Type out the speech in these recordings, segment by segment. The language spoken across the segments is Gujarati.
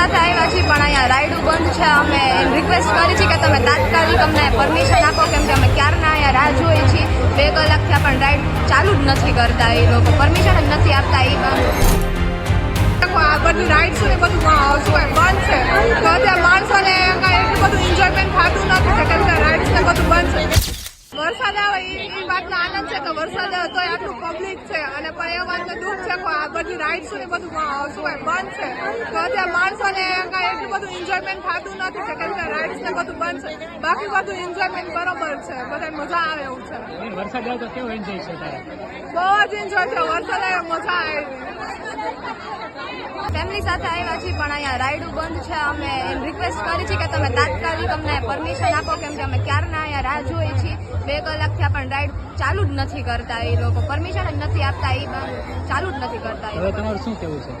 સાથે આવ્યા છીએ, પણ અહીંયા રાઈડું બંધ છે. અમે રિક્વેસ્ટ કરી છે કે તમે તાત્કાલિક અમને પરમિશન આપો, કેમ કે અમે ક્યારના અહીંયા રાહ જોઈએ છીએ. બે કલાકથી પણ રાઈડ ચાલુ જ નથી કરતા. એ લોકો પરમિશન જ નથી આપતા. એ બંધ આ બધું રાઈડ છે બધું શું બંધ છે. તો અત્યારે માણસોને છે કે વરસાદ તો આટલું પબ્લિક છે. અને પણ એ વાતનું દુઃખ છે કે આ બધી રાઇડ્સ ને બધું શું હોય બંધ છે. તો અત્યારે માણસોને કાંઈ એટલું બધું એન્જોયમેન્ટ થતું નથી કે કેમ કે રાઇડ્સ ને બધું બંધ છે. બાકી બધું એન્જોયમેન્ટ બરોબર છે. બધાય મજા આવે એવું છે. વરસાદ આવે તો કેવો એન્જોય છે બહુ જ એન્જોય છે. વરસાદ આવે મજા આવે. ફેમિલી સાથે આવ્યા છીએ પણ અહીંયા રાઈડું બંધ છે. અમે રિક્વેસ્ટ કરી છે કે તમે તાત્કાલિક અમને પરમિશન આપો કેમ કે અમે ક્યારના અહીંયા રાહ જોઈએ છીએ બે કલાક થયા પણ રાઈડ ચાલુ જ નથી કરતા એ લોકો. પરમિશન જ નથી આપતા એ ચાલુ જ નથી કરતા હવે. તમારું શું કેવું છે?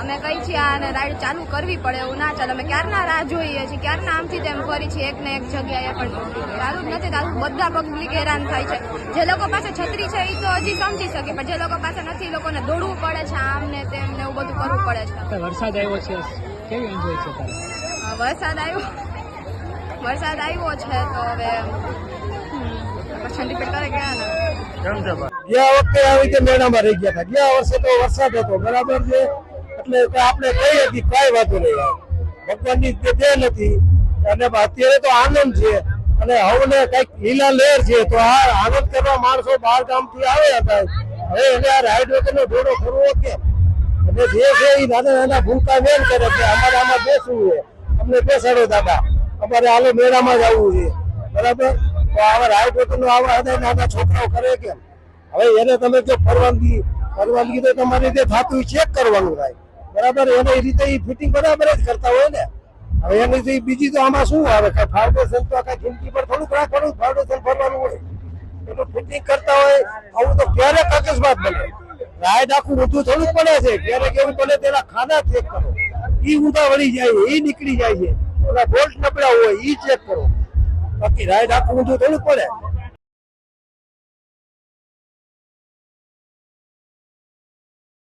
અમે કઈ છીએ આને રાઈડ ચાલુ કરવી પડે એવું ના ચાલે. અમે ક્યારના રાહ જોઈએ છીએ? ક્યારના આમથી તેમ ફરી છીએ? એક ને એક જગ્યાએ પણ ચાલુ જ નથી ચાલુ બધા પબ્લિક હેરાન થાય છે. જે લોકો પાસે છત્રી છે એ તો હજી સમજી શકે પણ જે લોકો પાસે નથી એ લોકોને દોડવું પડે છે આમ ને તેમ ને એવું બધું કરવું પડે છે. વરસાદ આવ્યો છે. કેવી એન્જોય છે વરસાદ આવ્યો. વરસાદ આવ્યો છે તો હવે પછી રિપીટ ગયા ને. ગયા વખતે આવી રીતે મેળામાં રહી ગયા હતા. ગયા વર્ષે તો વરસાદ હતો બરાબર છે? એટલે આપણે કઈ હતી કઈ વાંધો નહીં. ભગવાનની દેન હતી અને અત્યારે તો આનંદ છે અને હવને કંઈક લીલા લહેર છે તો આ આનંદ કરવા માણસો બહાર ગામથી આવે હતા. હવે એને આ રાઈડ વગરનો ઘોડો ફરવો કે? અને જે છે એ નાના નાના ભૂલકા મેળ કરે કે અમારે આમાં બેસવું છે. અમને બેસાડો દાદા અમારે હાલો મેળામાં જ આવવું છે. બરાબર? તો આવા રાઈડ વગરનો આવા હૃદય નાના છોકરાઓ કરે કેમ? હવે એને તમે જો પરવાનગી પરવાનગી તો તમારી જે થતું ચેક કરવાનું થાય. બરાબર? એને એ રીતે ફિટિંગ બરાબર જ કરતા હોય ને. હવે એની બીજી તો આમાં શું આવે? કે ફાઉન્ડેશન તો આખા જિંદગી પર થોડુંક રાખવાનું ફાઉન્ડેશન ફરવાનું હોય. એનું ફિટિંગ કરતા હોય, આવું તો ક્યારેક અકસ્માત બને. રાઈડ આખું બધું થોડુંક પડે છે. ક્યારેક એવું બને તેના ખાના ચેક કરો. ઈ ઊંધા વળી જાય એ નીકળી જાય છે. ઓલા બોલ્ટ નબળા હોય, ઈ ચેક કરો. બાકી રાઈડ આપવું જો થોડું પડે.